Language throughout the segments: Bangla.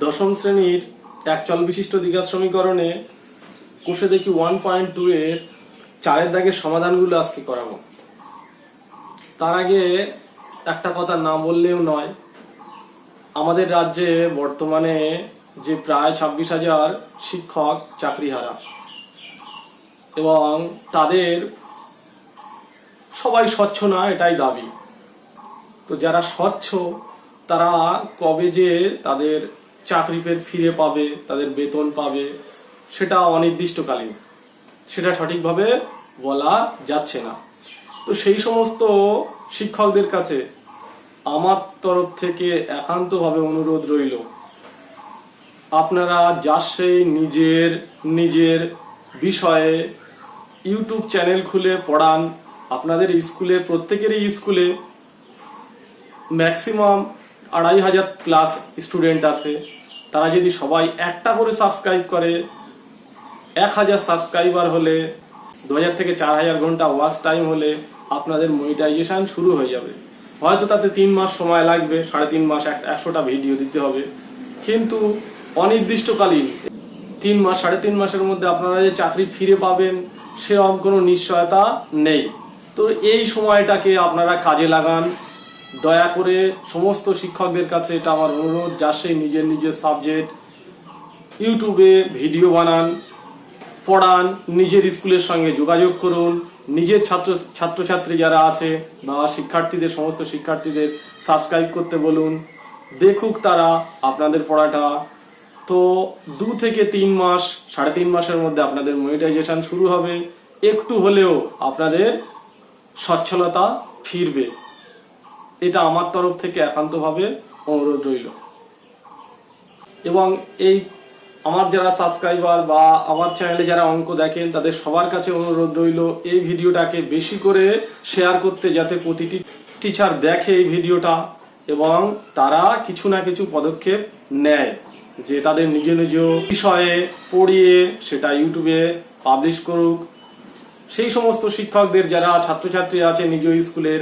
দশম শ্রেণির এক চল বিশিষ্ট দ্বিঘাত সমীকরণে কোষে দেখি ওয়ান পয়েন্ট টু এর চারের দাগের সমাধানগুলো আজকে করাবো। তার আগে একটা কথা না বললেও নয়, আমাদের রাজ্যে বর্তমানে যে প্রায় ছাব্বিশ হাজার শিক্ষক চাকরিহারা এবং তাদের সবাই স্বচ্ছ না, এটাই দাবি। তো যারা স্বচ্ছ, তারা কবে যে তাদের চাকরি ফিরে পাবে, তাদের বেতন পাবে, সেটা অনির্দিষ্টকালীন। সেটা সঠিকভাবে বলা যাচ্ছে না। তো সেই সমস্ত শিক্ষকদের কাছে আমার তরফ থেকে একান্তভাবে অনুরোধ রইল, আপনারা যার সেই নিজের নিজের বিষয়ে ইউটিউব চ্যানেল খুলে পড়ান, আপনাদের স্কুলে, প্রত্যেকেরই স্কুলে ম্যাক্সিমাম আড়াই হাজার প্লাস স্টুডেন্ট আছে। তারা যদি সবাই একটা করে সাবস্ক্রাইব করে, এক হাজার সাবস্ক্রাইবার হলে, দু হাজার থেকে চার হাজার ঘণ্টা ওয়াচ টাইম হলে আপনাদের মনিটাইজেশন শুরু হয়ে যাবে। হয়তো তাতে তিন মাস সময় লাগবে, সাড়ে তিন মাস এক- একশোটা ভিডিও দিতে হবে। কিন্তু অনির্দিষ্টকালীন তিন মাস, সাড়ে তিন মাসের মধ্যে আপনারা যে চাকরি ফিরে পাবেন, সেরকম কোনো নিশ্চয়তা নেই। তো এই সময়টাকে আপনারা কাজে লাগান। দয়া করে সমস্ত শিক্ষকদের কাছে এটা আমার অনুরোধ, যা সেই নিজের নিজের সাবজেক্ট ইউটিউবে ভিডিও বানান, পড়ান, নিজের স্কুলের সঙ্গে যোগাযোগ করুন, নিজের ছাত্র, ছাত্রছাত্রী যারা আছে বা শিক্ষার্থীদের, সমস্ত শিক্ষার্থীদের সাবস্ক্রাইব করতে বলুন, দেখুক তারা আপনাদের পড়াটা। তো দু থেকে তিন মাস, সাড়ে তিন মাসের মধ্যে আপনাদের মনিটাইজেশন শুরু হবে। একটু হলেও আপনাদের সচ্ছলতা ফিরবে। এটা আমার তরফ থেকে একান্তভাবে অনুরোধ রইল। এবং এই আমার যারা সাবস্ক্রাইবার বা আমার চ্যানেলে যারা অঙ্ক দেখেন, তাদের সবার কাছে অনুরোধ রইল এই ভিডিওটাকে বেশি করে শেয়ার করতে যাতে প্রতিটি টিচার দেখে এই ভিডিওটা এবং তারা কিছু না কিছু পদক্ষেপ নেয় যে তাদের নিজ নিজ বিষয়ে পড়িয়ে সেটা ইউটিউবে পাবলিশ করুক। সেই সমস্ত শিক্ষকদের যারা ছাত্রছাত্রী আছে নিজ স্কুলের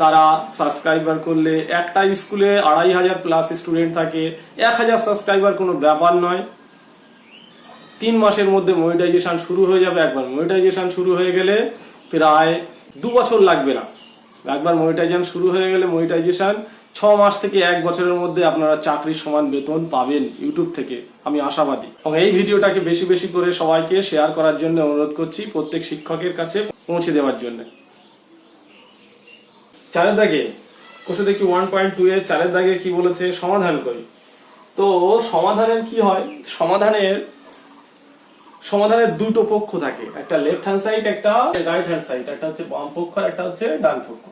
তারা সাবস্ক্রাইবার করলে একটা স্কুলে আড়াই হাজার প্লাস স্টুডেন্ট থাকে, এক হাজার সাবস্ক্রাইবার কোনো ব্যাপার নয়। তিন মাসের মধ্যে মনিটাইজেশন শুরু হয়ে যাবে। একবার মনিটাইজেশন শুরু হয়ে গেলে প্রায় দু বছর লাগবে না। একবার মনিটাইজেশন শুরু হয়ে গেলে মনিটাইজেশন ছ মাস থেকে এক বছরের মধ্যে আপনারা চাকরির সমান বেতন পাবেন ইউটিউব থেকে। আমি আশাবাদী। এবং এই ভিডিওটাকে বেশি বেশি করে সবাইকে শেয়ার করার জন্য অনুরোধ করছি প্রত্যেক শিক্ষকের কাছে পৌঁছে দেওয়ার জন্য। চারের দাগে কোষে দেখি ওয়ান পয়েন্ট টু এর চারের দাগে কি বলেছে? সমাধান করি। তো সমাধানের কি হয়? সমাধানের সমাধানের দুটো পক্ষ থাকে। একটা লেফট হ্যান্ড সাইড একটা রাইট হ্যান্ড সাইড একটা হচ্ছে বাম পক্ষ আর একটা হচ্ছে ডান পক্ষ।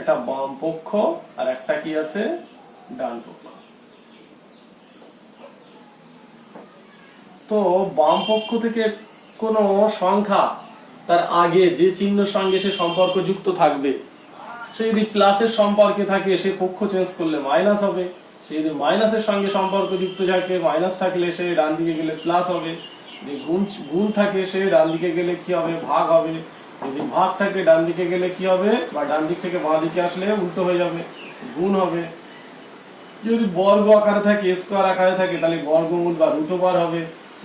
একটা বাম পক্ষ আর একটা কি আছে? ডান পক্ষ। তো বাম পক্ষ থেকে কোন সংখ্যা তার আগে যে চিহ্নের সঙ্গে সে সম্পর্ক যুক্ত থাকবে, সে যদি প্লাসের সম্পর্কে থাকে, সে পক্ষ চেঞ্জ করলে মাইনাস হবে। সে যদি মাইনাসের সঙ্গে সম্পর্ক যুক্ত থাকে মাইনাস থাকলে সে ডান দিকে গেলে প্লাস হবে। যদি গুণ গুণ থাকে, সে ডান দিকে গেলে কি হবে? ভাগ হবে। যদি ভাগ থাকে, ডান দিকে গেলে কি হবে? বা ডান দিক থেকে বাঁ দিকে আসলে উল্টো হয়ে যাবে, গুণ হবে। যদি বর্গ আকারে থাকে স্কোয়ার আকারে থাকে, তাহলে বর্গমূল বা রুট ওভার হবে।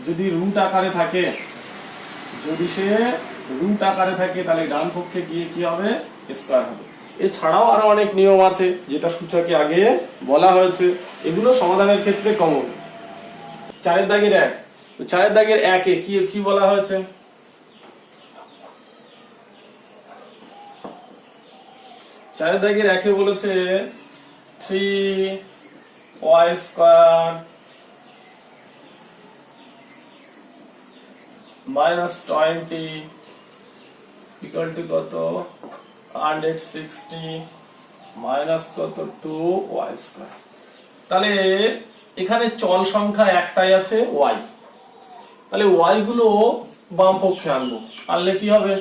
যদি রুট আকারে থাকে যদি সে রুট আকারে থাকে, তাহলে ডান পক্ষে গিয়ে কি হবে? স্কোয়ার হবে। এছাড়াও আরও অনেক নিয়ম আছে, যেটা সূচকে আগে বলা হয়েছে। এগুলো সমাধানের ক্ষেত্রে কমন চারের দাগের এক। চারের দাগের একে কি কি বলা হয়েছে? চারের দাগের একে বলেছে three y square minus twenty equal to কত? হান্ড্রেড সিক্সটি মাইনাস কত? টু ওয়াই স্কোয়ার তাহলে এখানে চল সংখ্যা একটাই আছে ওয়াই তাহলে ওয়াই গুলো বাম পক্ষে আনব। আনলে কি হবে?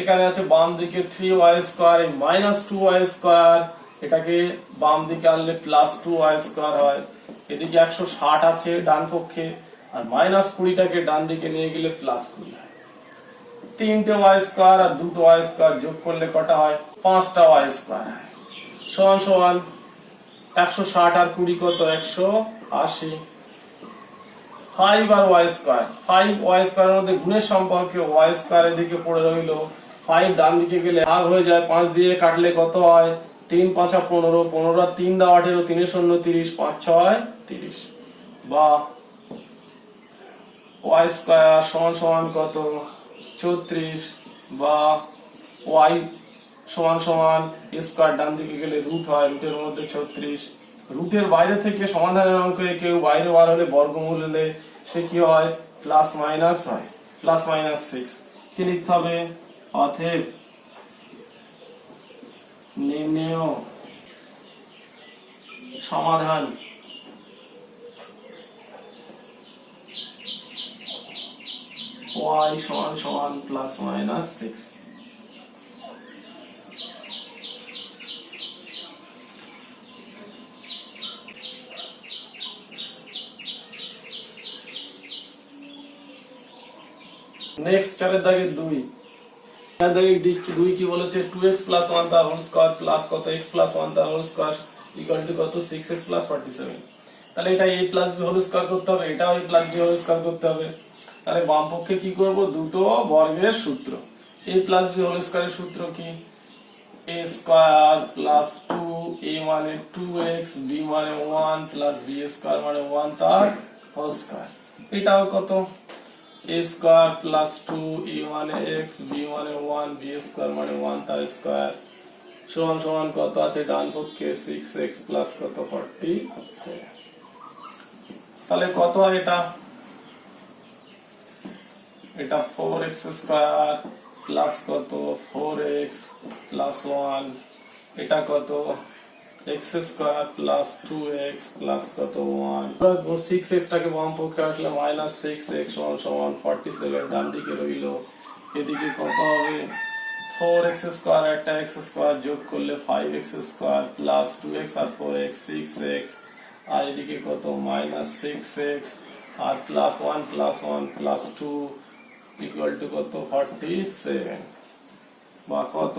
এখানে আছে বাম দিকে three y square minus two y square এটাকে বাম দিকে আনলে প্লাস টু ওয়াই স্কোয়ার হয়। এদিকে একশো ষাট আছে ডান পক্ষে। আর মাইনাস কুড়িটাকে ডান দিকে নিয়ে গেলে প্লাস কুড়ি হয়। তিনটে ওয়াই স্কোয়ার আর দুটো ওয়াই স্কোয়ার যোগ করলে কটা হয়? পাঁচটা ওয়াই স্কোয়ার সমান সমান একশো ষাট আর কুড়ি কত? একশো আশি। ফাইভ আর ওয়াই স্কোয়ার ফাইভ ওয়াই স্কোয়ারের মধ্যে গুণের সম্পর্কে ওয়াই স্কোয়ার এদিকে পড়ে রইল। ফাইভ ডান দিকে গেলে ভাগ হয়ে যায়। পাঁচ দিয়ে কাটলে কত হয়? তিন, পাঁচা পনেরো। পনেরো তিন দা আঠেরো, তিনে শূন্য, তিরিশ, পাঁচ, ছয়, তিরিশ। বা ওয়াই স্কোয়ার সমান সমান কত? চৌত্রিশ বা ওয়াই সমান সমান স্কোয়ার ডান দিকে গেলে রুট হয় রুটের মধ্যে ছত্রিশ। রুটের বাইরে থেকে সমাধানের অঙ্কে কেউ বাইরে বার হলে বর্গমূল হলে সে কি হয়? প্লাস মাইনাস হয় প্লাস মাইনাস সিক্স কি লিখতে হবে? অথেব নির্ণেয়, সমাধান y সমান সমান প্লাস মাইনাস সিক্স নেক্সট চারের দাগে দুই। চারের দাগে দুই কি বলেছে? টু এক্স প্লাস ওয়ান তার হোল স্কোয়ার প্লাস কত? এক্স প্লাস ওয়ান তার হোল স্কোয়ার কত? Six x plus forty seven তাহলে এটা a plus b whole square করতে হবে, এটাও a plus b whole square করতে হবে। তাহলে বাম পক্ষে কি করব? দুটো বর্গের সূত্র। এ প্লাস বি হোল স্কোয়ারের সূত্র কি? A square plus two a মানে টু এক্স বি মানে ওয়ান প্লাস বি স্কোয়ার মানে ওয়ান তার হোল স্কোয়ার এটাও কত? A square plus two e মানে এক্স বি মানে ওয়ান বি স্কোয়ার মানে ওয়ান তার স্কোয়ার সমান সমান কত আছে? ডান পক্ষে সিক্স এক্স প্লাস কত? ফর্টি তাহলে কত হয় এটা? এটা ফোর এক্স স্কোয়ার প্লাস কত? ফোর এক্স প্লাস ওয়ান এটা কত? X square plus two x plus কত? ওয়ান সিক্স এক্স টাকে বাম পক্ষে আসলে মাইনাস সিক্স এক্স সমান সমান ফর্টি সেভেন ডান দিকে রইল। এদিকে কত হবে? ফোর এক্স স্কোয়ার একটা এক্স স্কোয়ার যোগ করলে five x square plus two x আর ফোর এক্স সিক্স এক্স আর এদিকে কত? Minus six x R plus one plus one plus two equal to কত? ফর্টি সেভেন বা কত?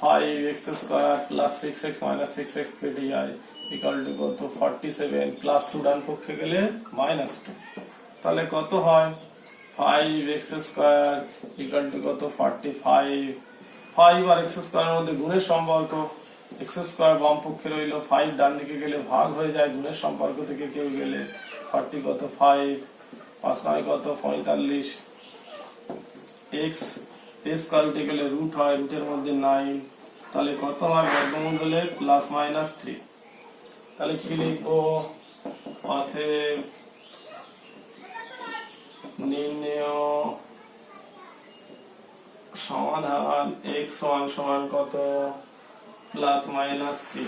Five x square plus six x minus six x কেটে যায় ইকুয়াল টু কত? ফর্টি সেভেন প্লাস টু ডান পক্ষে গেলে মাইনাস টু তাহলে কত হয়? Five x square equal to কত? ফর্টি ফাইভ ফাইভ আর এক্স স্কোয়ারের মধ্যে গুণের সম্পর্ক। এক্স স্কোয়ার বাম পক্ষে রইল ফাইভ ডান দিকে গেলে ভাগ হয়ে যায়, গুণের সম্পর্ক থেকে কেউ গেলে ফর্টি কত? ফাইভ পাঁচ নয় কত? পঁয়তাল্লিশ। এক্স স্কোয়ার উঠে গেলে রুট হয় রুটের মধ্যে নাইন তাহলে কত হয় বর্গমূল হলে প্লাস মাইনাস থ্রি তাহলে কি লিখব? অতএব নির্ণয় সমাধান এক্স ওয়ান সমান কত? প্লাস মাইনাস থ্রি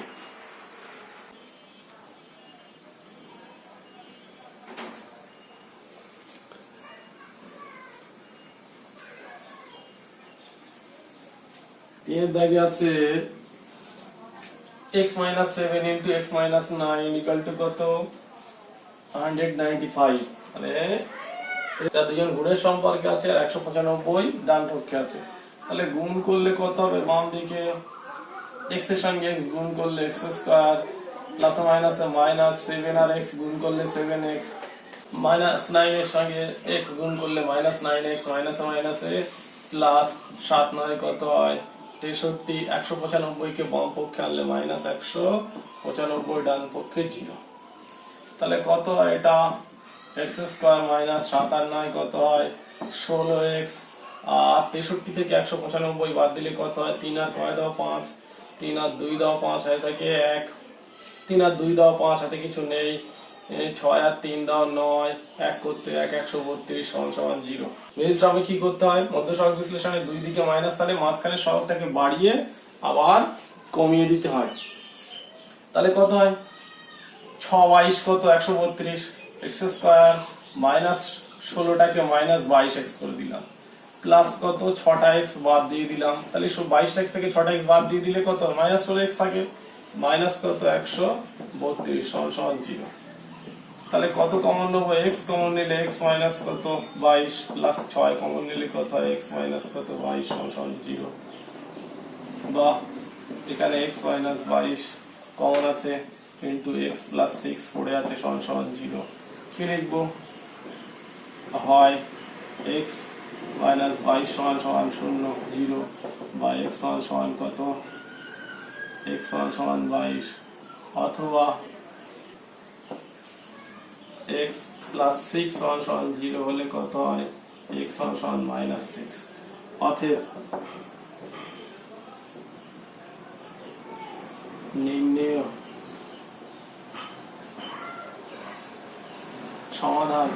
তিনের দাগে আছে x minus 7 into x minus 9 equal to কত? 195 মানে গুণের সম্পর্কে আছে আর 195 ডান পক্ষে আছে। তাহলে গুণ করলে কত হবে? বাম দিকে x এর সঙ্গে x গুণ করলে x square plus minus minus 7 আর x গুণ করলে 7x মাইনাস 9 এর সঙ্গে x গুণ করলে মাইনাস 9x মাইনাস মাইনাসে প্লাস 7 নয় কত হয়? তেষট্টি, একশো পঁচানব্বই কে বাম পক্ষে আনলে মাইনাস একশো, পঁচানব্বই ডান পক্ষে জিরো। তাহলে কত এটা? এক্স স্কোয়ার মাইনাস সাত আর নয় কত হয়? ষোলো এক্স। আর তেষট্টি থেকে একশো পঁচানব্বই বাদ দিলে কত হয়? তিন আর ছয় দাও পাঁচ। তিন আর দুই দাও পাঁচ হয় থাকে এক। তিন আর দুই দাও পাঁচ হাতে কিছু নেই। ছয় আর তিন দাও, নয়, এক করতে এক, একশো বত্রিশ, সমান সমান জিরো। মিডিল টার্মে কি করতে হয়? মধ্য সহগ বিশ্লেষণে দুই দিকে মাইনাস তাহলে মাঝখানে সহগটাকে বাড়িয়ে আবার কমিয়ে দিতে হয়। তাহলে কত হয়? ছ বাইশ কত? একশো বত্রিশ। এক্স স্কোয়ার মাইনাস ষোলোটাকে মাইনাস বাইশ এক্স করে দিলাম। প্লাস কত? ছটা এক্স বাদ দিয়ে দিলাম। তাহলে বাইশটা এক্স থেকে ছটা এক্স বাদ দিয়ে দিলে কত? মাইনাস ষোলো এক্স থাকে। মাইনাস কত? একশো বত্রিশ, সমান সমান জিরো। তাহলে কত কমন নেব? এক্স কমন নিলে এক্স মাইনাস কত? বাইশ প্লাস ছয় কমন নিলে কত হয়? এক্স মাইনাস কত? বাইশ, সমান জিরো বা এখানে এক্স মাইনাস বাইশ কমন আছে ইন্টু এক্স প্লাস সিক্স পড়ে আছে, সমান সমান জিরো কি লিখব? হয় এক্স মাইনাস বাইশ সমান সমান শূন্য জিরো বা এক্স সমান সমান কত? এক্স সমান সমান বাইশ। অথবা এক্স প্লাস সিক্স সমান জিরো হলে কত হয়? এক্স সমান মাইনাস সিক্স অতএব নির্ণেয় সমাধান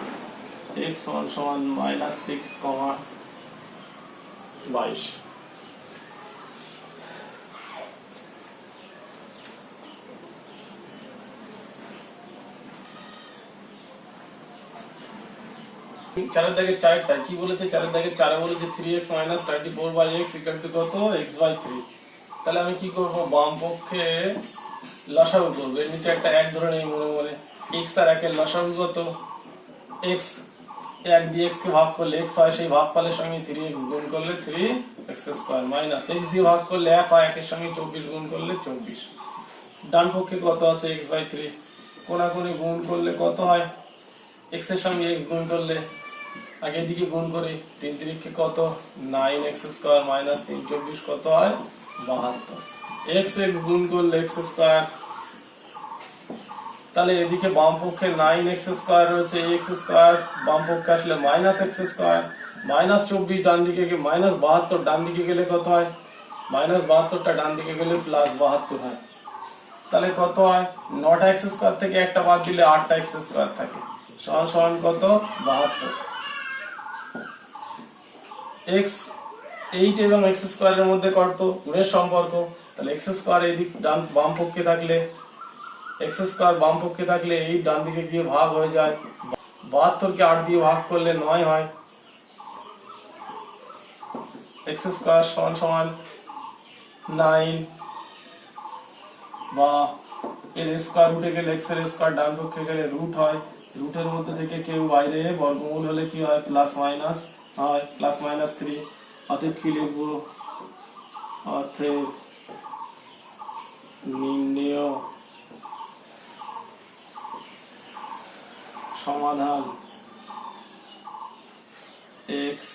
এক্স সমান সমান মাইনাস সিক্স কমা বাইশ। চারের দাগে চারটা। কি বলেছে? চারের দাগে চারে বলেছে three x minus thirty four by x equal to কত? এক্স বাই থ্রি তাহলে আমি কি করব? বাম পক্ষে লসাগু করব। এর নিচে একটা এক ধরে নেই মনে মনে। এক্স আর একের লসাগু কত? এক্স এক দিয়ে এক্স কে ভাগ করলে এক্স হয়, সেই ভাগ ফলের সঙ্গে থ্রি এক্স গুণ করলে three x square minus x দিয়ে ভাগ করলে এক হয়, একের সঙ্গে চব্বিশ গুণ করলে চব্বিশ। ডান পক্ষে কত আছে? এক্স বাই থ্রি কোনাকুনি গুণ করলে কত হয়? এক্সের সঙ্গে এক্স গুণ করলে আগে দিকে গুণ করি, তিন তিরিখে কত? নাইন এক্স স্কোয়ার মাইনাস তিন চব্বিশ কত হয়? বাহাত্তর। এক্স এক্স গুণ করলে এক্স স্কোয়ার, তাহলে এদিকে বাম পক্ষে নাইন এক্স স্কোয়ার রয়েছে এক্স স্কোয়ার, বাম পক্ষে আসলে মাইনাস এক্স স্কোয়ার, মাইনাস চব্বিশ ডান দিকে মাইনাস বাহাত্তর ডান দিকে গেলে কত হয়? মাইনাস বাহাত্তরটা ডান দিকে গেলে প্লাস বাহাত্তর হয়। তাহলে কত হয়? নটা এক্স স্কোয়ার থেকে একটা বাদ দিলে আটটা এক্স স্কোয়ার থাকে। সমান সমান কত? বাহাত্তর। এক্স এইট এবং এক্স স্কোয়ারের মধ্যে কত? গুণের সম্পর্ক। তাহলে স্কোয়ার এদিক ডান, বাম পক্ষে থাকলে বাম পক্ষে থাকলে ডান দিকে গিয়ে ভাগ হয়ে যায়। দিয়ে ভাগ করলে হয়। সমান সমান নাইন বা এর স্কোয়ার রুটে গেলে এক্সের স্কোয়ার ডান পক্ষে গেলে রুট হয়। রুটের মধ্যে থেকে কেউ বাইরে বর্গমূল হলে কি হয়? প্লাস মাইনাস হয় প্লাস মাইনাস থ্রি অতএব কি লিখব অতএব নির্ণেয় সমাধান এক্স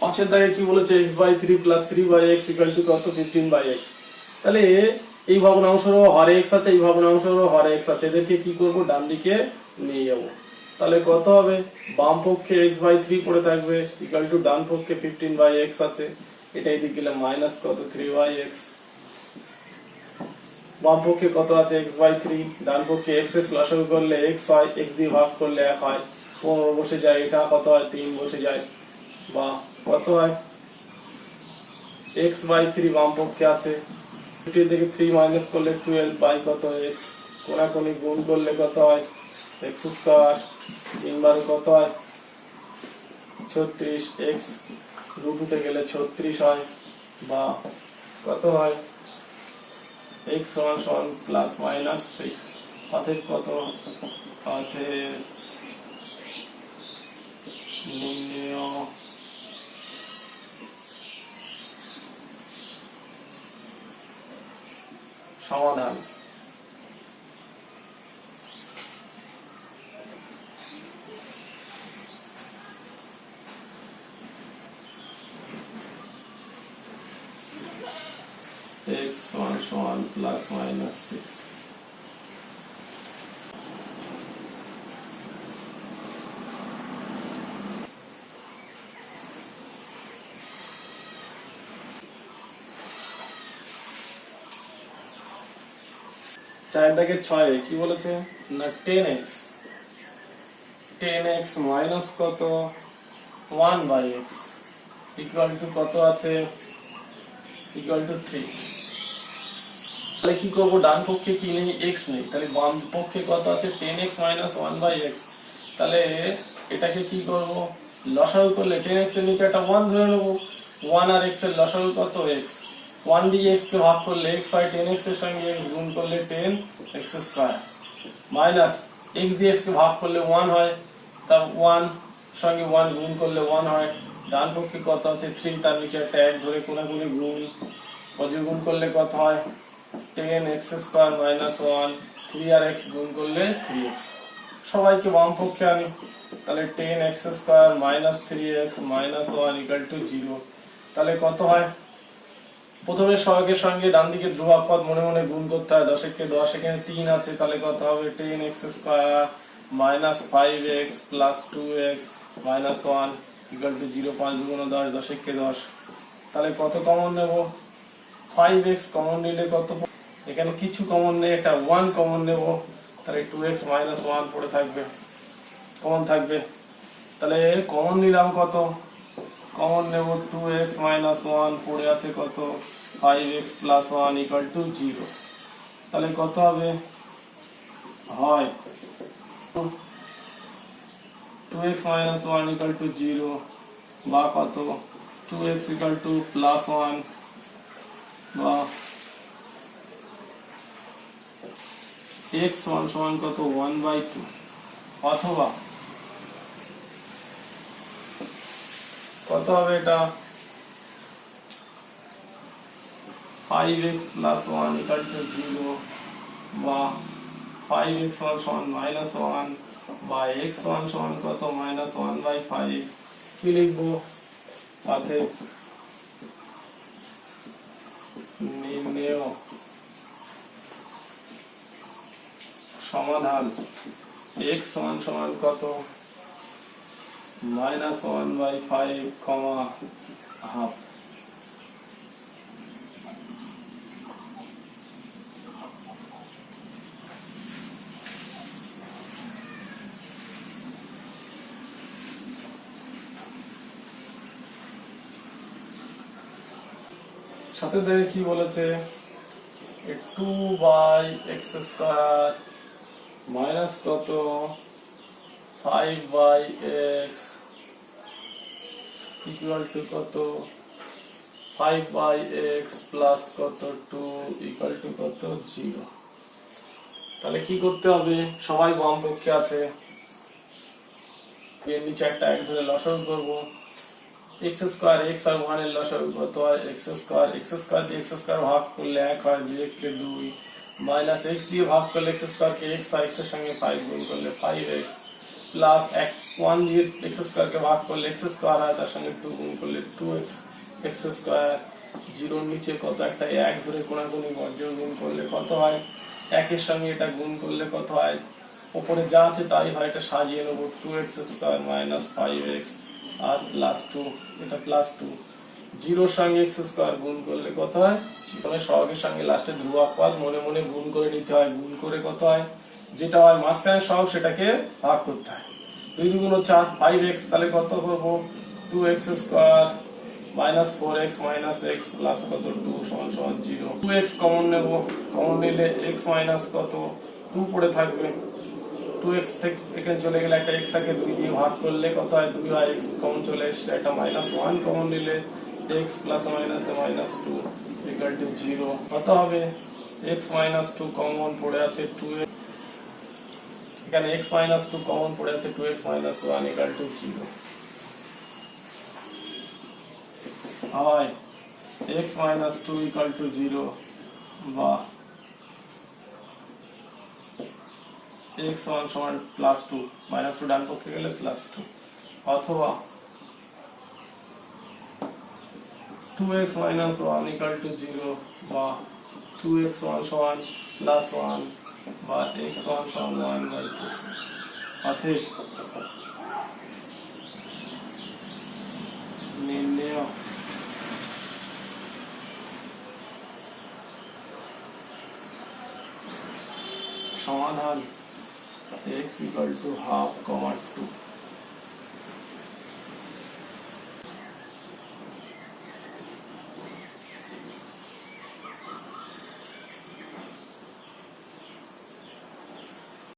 পাঁচের দাগে কি বলেছে x by three plus three by x equal to কত? ফিফটিন বাই এক্স তাহলে এই ভগ্নাংশেরও হরে এক্স আছে, এই ভগ্নাংশেরও হরে এক্স আছে। এদেরকে কি করব? ডান দিকে নিয়ে যাব। তাহলে কত হবে? বাম পক্ষে এক্স বাই থ্রি পড়ে থাকবে ইকাল টু ডান পক্ষে ফিফটিন বাই এক্স আছে। এটা এদিকে গেলে মাইনাস কত? থ্রি বাই এক্স বাম পক্ষে কত আছে? এক্স বাই থ্রি ডান পক্ষে এক্স এক্স লসাগু করলে এক্স হয় এক্স দিয়ে ভাগ করলে এক হয়। পনেরো বসে যায়, এটা কত হয়? তিন বসে যায়। বা কত হয়? এক্স বাই থ্রি বাম পক্ষে আছে দুটি থেকে থ্রি মাইনাস করলে টুয়েলভ বাই কত এক্স কোনাকুনি গুণ করলে কত হয়? এক্স স্কোয়ার তিনবারে কত হয়? ছত্রিশ এক্স রুটুতে গেলে ছত্রিশ হয়। বা কত হয়? এক্স সমান সমান প্লাস মাইনাস সিক্স অতএব কত? অতএব নির্ণেয় সমাধান x সমান সমান প্লাস মাইনাস সিক্স চার দাগে ছয় কি বলেছে? না ten x ten x minus কত? One by x equal to কত আছে? ইকুয়াল টু থ্রি তাহলে কি করব? ডান পক্ষে কি নেই? এক্স নেই। তাহলে বাম পক্ষে কত আছে? Ten x minus one by x তাহলে এটাকে কি করব? লসাগু করলে টেন এক্সের নিচে একটা ওয়ান ধরে নেব। ওয়ান আর এক্সের লসাগু কত? এক্স ওয়ান দিয়ে এক্স কে ভাগ করলে এক্স হয় টেন এক্সের সঙ্গে এক্স গুণ করলে ten x square minus x দিয়ে এক্স কে ভাগ করলে ওয়ান হয়, তা ওয়ান সঙ্গে ওয়ান গুণ করলে ওয়ান হয়। ডান পক্ষে কত আছে? থ্রি তার নিচে একটা এক ধরে কোনাগুনি গুণ গুণ করলে কত হয়? Ten x square minus one three আর এক্স গুণ করলে থ্রি এক্স সবাইকে বাম পক্ষে আনি, তাহলে ten x square minus three x minus one equal to zero তাহলে কত হয়? প্রথমে সহগের সঙ্গে ডান দিকে ধ্রুবক পদ, মনে মনে গুণ করতে হয়। দশেককে দশ, এখানে তিন আছে, তাহলে কত হবে? Ten x square minus five x plus two x minus one equal to zero পাঁচ দুগুণ দশ, দশেককে দশ। তাহলে কত কমন নেব? ফাইভ এক্স কমন নিলে কত এখানে কিছু কমন নেই, একটা ওয়ান কমন নেব। তাহলে টু এক্স মাইনাস ওয়ান পড়ে থাকবে। কমন থাকবে। তাহলে কমন নিলাম কত? কমন নেব টু এক্স মাইনাস ওয়ান পড়ে আছে কত? Five x plus one equal to zero তাহলে কত হবে? হয়। Two x minus one equal to zero বা কত? Two x equal to plus one বা এক্স ওয়ান সমান কত? ওয়ান বাই টু অথবা কত হবে এটা। Five x plus one equal to zero বা ফাইভ এক্স ওয়ান সমান মাইনাস ওয়ান বা এক্স ওয়ান সমান কত? মাইনাস ওয়ান বাই ফাইভ কি তাতে নির্ণেয় সমাধান। x সমান সমান কত? Minus one by five comma half সাথে দেখে কি বলেছে? Two by x square minus কত? Five by x equal to কত? ফাইভ বাই এক্স প্লাস কত? টু তাহলে কি করতে হবে? সবাই বাম পক্ষে আছে। এর নিচে একটা এক ধরে লসাগু করব। এক্স স্কোয়ার এক্স আর ওয়ানের লসাগু কত হয়? এক্স স্কোয়ার এক্স স্কোয়ার দিয়ে এক্স স্কোয়ার ভাগ করলে এক হয় দুই এককে দুই। মাইনাস এক্স দিয়ে ভাগ করলে এক্স স্কোয়ারকে এক্স আর এক্সের সঙ্গে ফাইভ গুণ করলে ফাইভ এক্স প্লাস এক ওয়ান দিয়ে এক্স স্কোয়ারকে ভাগ করলে এক্স স্কোয়ার হয় তার সঙ্গে টু গুণ করলে টু এক্স এক্স স্কোয়ার জিরোর নিচে কত একটা এক ধরে কোনাগুনি বর্জ্য গুণ করলে কত হয় একের সঙ্গে এটা গুণ করলে কত হয় ওপরে যা আছে তাই হয় এটা সাজিয়ে নেব two x square minus five x আর প্লাস টু এটা প্লাস টু জিরোর সঙ্গে এক্স স্কোয়ার গুণ করলে কত হয় জীবনের সহগের সঙ্গে লাস্টে ধ্রুবক পদ মনে মনে গুণ করে নিতে হয় গুণ করে কত হয় যেটা হয় মাঝখানে সহগ সেটাকে ভাগ করতে হয়। দুই দুগুণ চার ফাইভ এক্স তাহলে কত করব? Two x square minus four x minus x plus কত? টু সমান সমান জিরো টু এক্স কমন নেব। কমন নিলে এক্স মাইনাস কত? টু পড়ে থাকবে। টু এক্স থেকে এখানে চলে গেলে একটা এক্স থাকে, দুই দিয়ে ভাগ করলে কত হয়? দুই হয় এক্স কমন চলে এসছে। একটা মাইনাস ওয়ান কমন নিলে x plus minus minus two equal to zero কত হবে? এক্স মাইনাস টু কমন পড়ে আছে টু এখানে এক্স মাইনাস টু কমন পড়ে আছে two x minus one equal to zero হয় x minus two equal to zero বা এক্স ওয়ান সমান প্লাস টু মাইনাস টু ডান পক্ষে গেলে প্লাস টু অথবা two x minus one equal to zero বা টু এক্স ওয়ান সমান প্লাস ওয়ান বা এক্স ওয়ান সমান ওয়ান বাই টু অতএব নির্ণয় সমাধান x equal to half comma 2